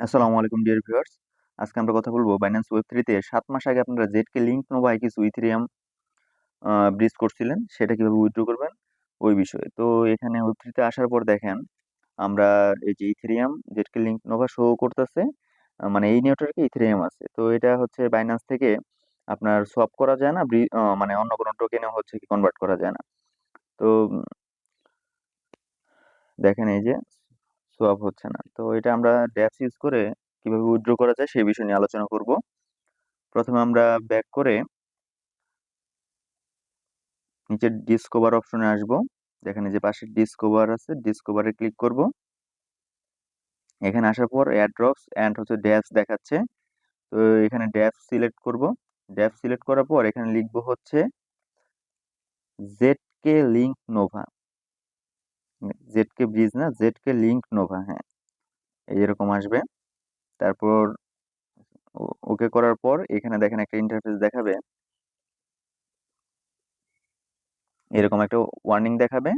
আসসালামু আলাইকুম, dear viewers. আজকে আমরা কথা বলব বাইন্যান্স ওয়েব থ্রিতে সাত মাস আগে আপনারা জেডকে লিঙ্ক নোভায় কিছু ইথেরিয়াম ব্রিজ করছিলেন, সেটা কীভাবে উইথড্র করবেন, ওই বিষয়ে। তো এখানে ওয়েব থ্রিতে আসার পর দেখেন, আমরা এই যে Ethereum ZK link nova show করতেছে মানে এই নেটওয়ার্কে ইথেরিয়াম আছে। তো এটা হচ্ছে বাইন্যান্স থেকে আপনার সোয়াপ করা যায় না মানে অন্য কোনো টোকেনে হচ্ছে কি কনভার্ট করা যায় না। তো, দেখেন এই যে সোয়াপ হচ্ছে না। তো এটা আমরা ড্যাপস ইউজ করে কীভাবে উইথড্র করা যায় সেই বিষয় নিয়ে আলোচনা করব। প্রথমে আমরা ব্যাক করে নিচে ডিসকভার অপশনে আসব। যেখানে যে পাশে ডিসকভার আছে ডিসকভারে ক্লিক করব। এখানে আসার পর অ্যাড্রপস অ্যান্ড হচ্ছে ড্যাপস দেখাচ্ছে। তো এখানে ড্যাপস সিলেক্ট করব। ড্যাপস সিলেক্ট করার পর এখানে লিখব হচ্ছে Z K link nova Z K bridge না জেড কে লিঙ্ক নোভা হ্যাঁ। এইরকম আসবে। তারপর ওকে করার পর এখানে দেখেন একটা ইন্টারফেস দেখাবে। এরকম একটা ওয়ার্নিং দেখাবে।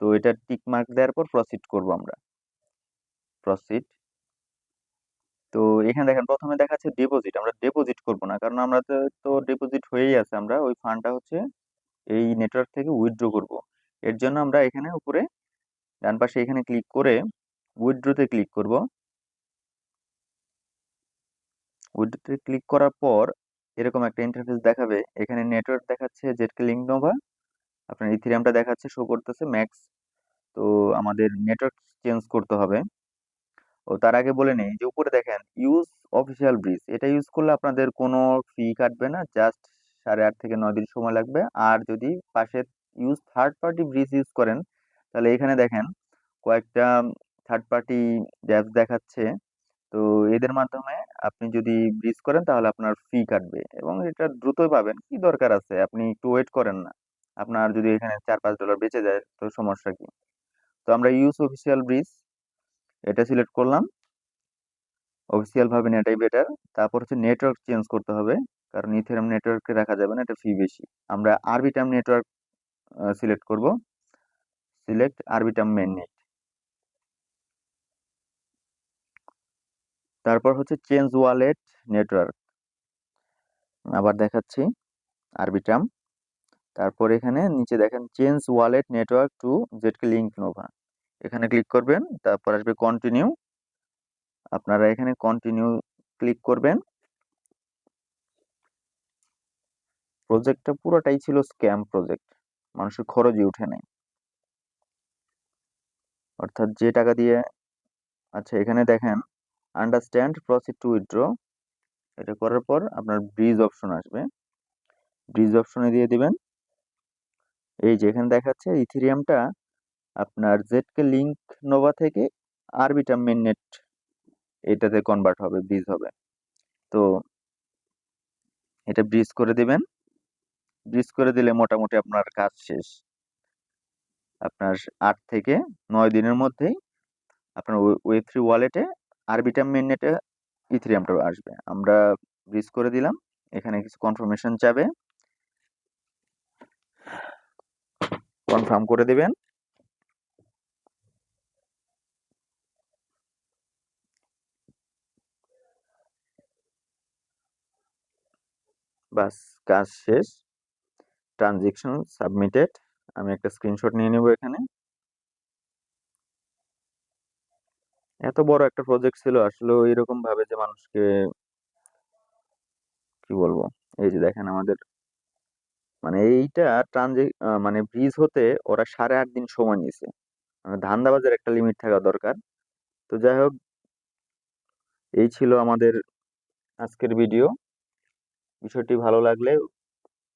তো এটা টিক মার্ক দেওয়ার পর প্রসিড করব আমরা। প্রসিড তো এখানে দেখেন প্রথমে দেখাচ্ছে ডিপোজিট আমরা ডিপোজিট করব না, কারণ আমরা তো ডিপোজিট হয়েই আছে আমরা। ওই ফান্ডটা হচ্ছে এই নেটওয়ার্ক থেকে উইথড্র করব। এর জন্য আমরা এখানে উপরে ডান পাশে এখানে ক্লিক করে উইথড্রোতে ক্লিক করব। উইথড্রোতে ক্লিক করার পর এরকম একটা ইন্টারফেস দেখাবে। এখানে নেটওয়ার্ক দেখাচ্ছে জেটকে লিঙ্ক নোভা আপনার ইথিরিয়ামটা দেখাচ্ছে শো করতেছে ম্যাক্স তো আমাদের নেটওয়ার্ক চেঞ্জ করতে হবে। ও তার আগে বলে নেই যে উপরে দেখেন ইউজ অফিসিয়াল ব্রিজ এটা ইউজ করলে আপনাদের কোনো ফি কাটবে না জাস্ট সাড়ে আট থেকে নয় দিন সময় লাগবে। আর যদি পাশে use third party bridge use করেন তাহলে এখানে দেখেন কয়েকটা থার্ড পার্টি অ্যাপস দেখাচ্ছে। তো এদের মাধ্যমে আপনি যদি ব্রিজ করেন তাহলে আপনার ফি কাটবে এবং এটা দ্রুতই পাবেন। কি দরকার আছে? আপনি একটু ওয়েট করেন না। আপনার যদি এখানে চার পাঁচ ডলার বেঁচে যায় তো সমস্যা কি? তো আমরা ইউজ অফিসিয়াল ব্রিজ এটা সিলেক্ট করলাম। অফিসিয়াল ভাবে এটাই বেটার তারপর হচ্ছে নেটওয়ার্ক চেঞ্জ করতে হবে। কারণ ইথেরাম নেটওয়ার্কে রাখা যাবে না, এটা ফি বেশি। আমরা আরবিটাম নেটওয়ার্ক সিলেক্ট করব। সিলেক্ট আরবিটাম মেন নেট তারপর হচ্ছে চেঞ্জ ওয়ালেট নেটওয়ার্ক আবার দেখাচ্ছি আরবিটাম তারপর এখানে নিচে দেখেন change wallet network to Z K link Nova এখানে ক্লিক করবেন, তারপর আসবে কন্টিনিউ আপনারা এখানে কন্টিনিউ ক্লিক করবেন। প্রজেক্টটা পুরোটাই ছিল স্ক্যাম প্রজেক্ট মানুষের খরচই উঠে নাই। অর্থাৎ যে টাকা দিয়ে আচ্ছা এখানে দেখেন আন্ডারস্ট্যান্ড প্রসিড টু উইথড্র এটা করার পর আপনার ব্রিজ অপশন আসবে। ব্রিজ অপশনে দিয়ে দিবেন। এই যে এখানে দেখাচ্ছে ইথিরিয়ামটা আপনার জেডকে লিঙ্ক নোভা থেকে আরবিটা মেননেট এটাতে কনভার্ট হবে ব্রিজ হবে। তো এটা ব্রিজ করে দিবেন। ব্রিজ করে দিলে মোটামুটি আপনার কাজ শেষ। আপনার আট থেকে নয় দিনের মধ্যেই আপনার ওয়েব থ্রি ওয়ালেটে আরবিটা মেননেটে ইথিরিয়ামটা আসবে। আমরা ব্রিজ করে দিলাম। এখানে কিছু কনফার্মেশন চাবে। কনফার্ম করে দেবেন। বাস, কাজ শেষ। ট্রানজেকশন সাবমিটেড আমি একটা স্ক্রিনশট নিয়ে নেব এখানে। এত বড় একটা প্রজেক্ট ছিল, আসলে এরকম ভাবে যে মানুষকে কি বলব? এই যে দেখেন আমাদের মানে এইটা ট্রানজে মানে ব্রিজ হতে ওরা সাড়ে আট দিন সময় নিয়েছে। মানে ধান্দাবাজের একটা লিমিট থাকা দরকার। তো যাই হোক, এই ছিল আমাদের আজকের ভিডিও বিষয়টি ভালো লাগলে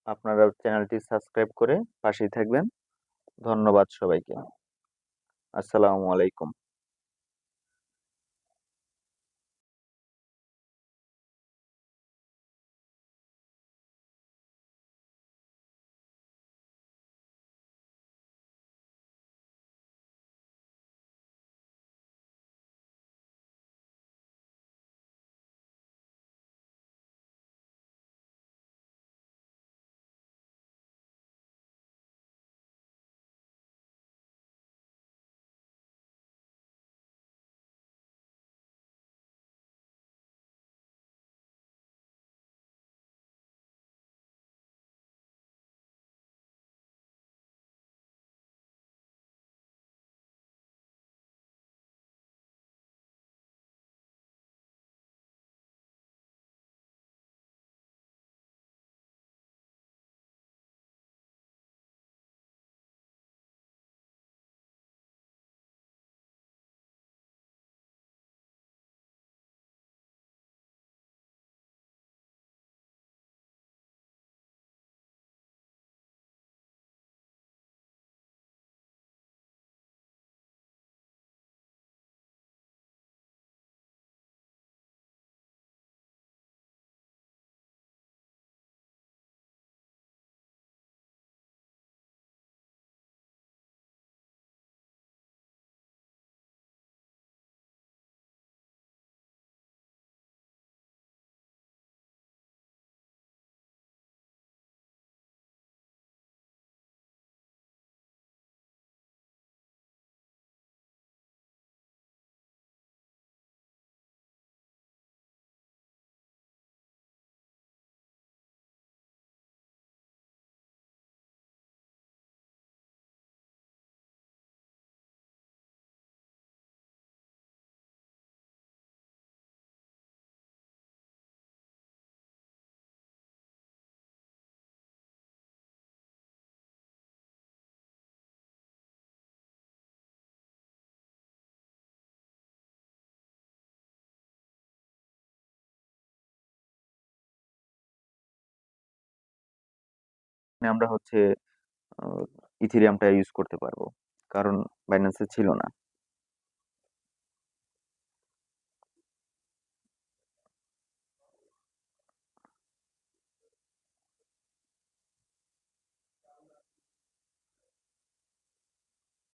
আপনারা চ্যানেলটি সাবস্ক্রাইব করে পাশেই থাকবেন। ধন্যবাদ সবাইকে। আসসালামু আলাইকুম। আমরা হচ্ছে ইথিরিয়ামটা ইউজ করতে পারব। কারণ বাইন্যান্সে ছিল না।